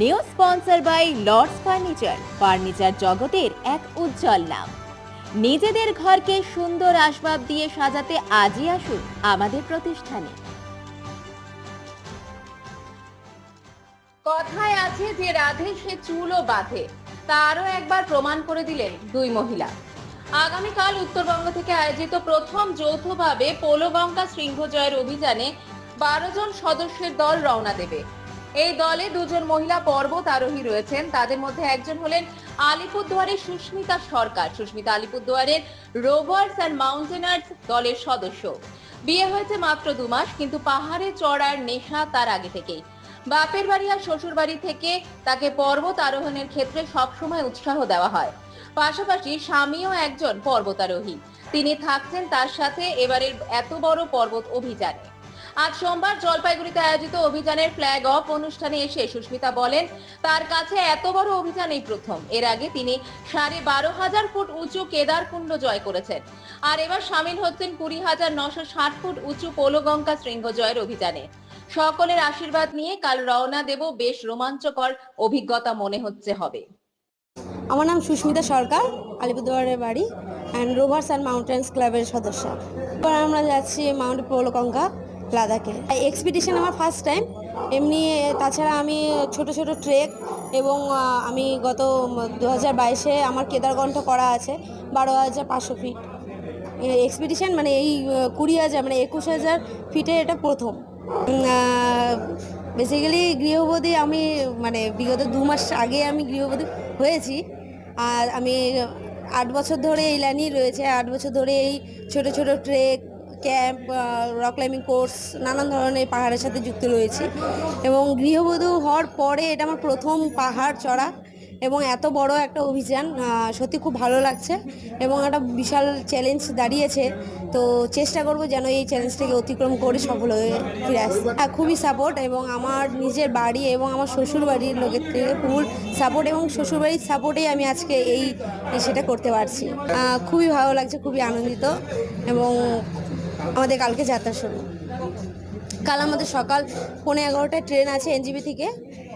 New sponsor by Lords furniture. Furniture জগতের এক উজ্জ্বল নাম। নিজেদের ঘরকে সুন্দর আসবাব দিয়ে সাজাতে আজই আসুন আমাদের প্রতিষ্ঠানে। কথায় আছে যে রাধে সে চুলও বাঁধে, তারও একবার প্রমাণ করে দিলেন দুই মহিলা। আগামীকাল উত্তরবঙ্গ থেকে আয়োজিত প্রথম যৌথভাবে পোলোগঙ্গা শৃঙ্খজয়ের অভিযানে বারো জন সদস্যের দল রওনা দেবে। এই দলে দুজন মহিলা পর্বত আরোহী রয়েছেন। তাদের মধ্যে একজন হলেন আলিপুরদুয়ারের সুস্মিতা সরকার। সুস্মিতা আলিপুরদুয়ারের রোভার্স অ্যান্ড মাউন্টেনার্স দলের সদস্য। বিয়ে হয়েছে মাত্র দু মাস, কিন্তু পাহাড়ে চড়ার নেশা তার আগে থেকেই। বাপের বাড়ি আর শ্বশুর বাড়ি থেকে তাকে পর্বত আরোহণের ক্ষেত্রে সবসময় উৎসাহ দেওয়া হয়। পাশাপাশি স্বামীও একজন পর্বতারোহী। তিনি থাকছেন তার সাথে এবারের এত বড় পর্বত অভিযানে। আজ সোমবার জলপাইগুড়িতে আয়োজিত অভিযানের ফ্ল্যাগ অফ অনুষ্ঠানে এসে সুস্মিতা বলেন, তার কাছে এত বড় অভিযান এই প্রথম। এর আগে তিনি সাড়ে বারো হাজার ফুট উঁচু কেদারকুণ্ড জয় করেছেন। আর এবার সামিল হচ্ছেন কুড়ি হাজার নশো ষাট ফুট উঁচু পোলগঙ্গা শৃঙ্গ জয়ের অভিযানে। সকলের আশীর্বাদ নিয়ে কাল রওনা দেব বেশ রোমাঞ্চকর অভিজ্ঞতা মনে হচ্ছে হবে। আমার নাম সুস্মিতা সরকার, আলিপুরদুয়ারের বাড়ি অ্যান্ড রোভার্স অ্যান্ড মাউন্টেন্স ক্লাবের সদস্য। এবার আমরা যাচ্ছি মাউন্ট পোলকঙ্কা লাদাখে। এক্সপিডিশন আমার ফার্স্ট টাইম এমনি, তাছাড়া আমি ছোট ছোট ট্রেক এবং আমি গত দু হাজার বাইশে আমার কেদারকণ্ঠ করা আছে, বারো হাজার পাঁচশো ফিট এক্সপিডিশন মানে এই কুড়ি হাজার মানে একুশ হাজার ফিটে এটা প্রথম। বেসিক্যালি গৃহবধূ আমি মানে বিগত দু মাস আগে আমি গৃহবধূ হয়েছি। আর আমি আট বছর ধরে এই লাইনেই রয়েছে, আট বছর ধরে এই ছোট ছোট trek camp rock climbing course নানান ধরনের পাহাড়ের সাথে যুক্ত রয়েছি। এবং গৃহবধূ হওয়ার পরে এটা আমার প্রথম পাহাড় চড়া এবং এত বড় একটা অভিযান সত্যি খুব ভালো লাগছে এবং একটা বিশাল চ্যালেঞ্জ দাঁড়িয়েছে। তো চেষ্টা করব যেন এই চ্যালেঞ্জটাকে অতিক্রম করে সফল হয়ে ফিরে আসতে। হ্যাঁ, খুবই সাপোর্ট এবং আমার নিজের বাড়ি এবং আমার শ্বশুর বাড়ির লোকের থেকে ফুল সাপোর্ট এবং শ্বশুর বাড়ির সাপোর্টেই আমি আজকে এই সেটা করতে পারছি। খুবই ভালো লাগছে খুবই আনন্দিত এবং আমাদের কালকে যাত্রা শুরু। কাল আমাদের সকাল পৌনে এগারোটায় ট্রেন আছে এনজিবি থেকে।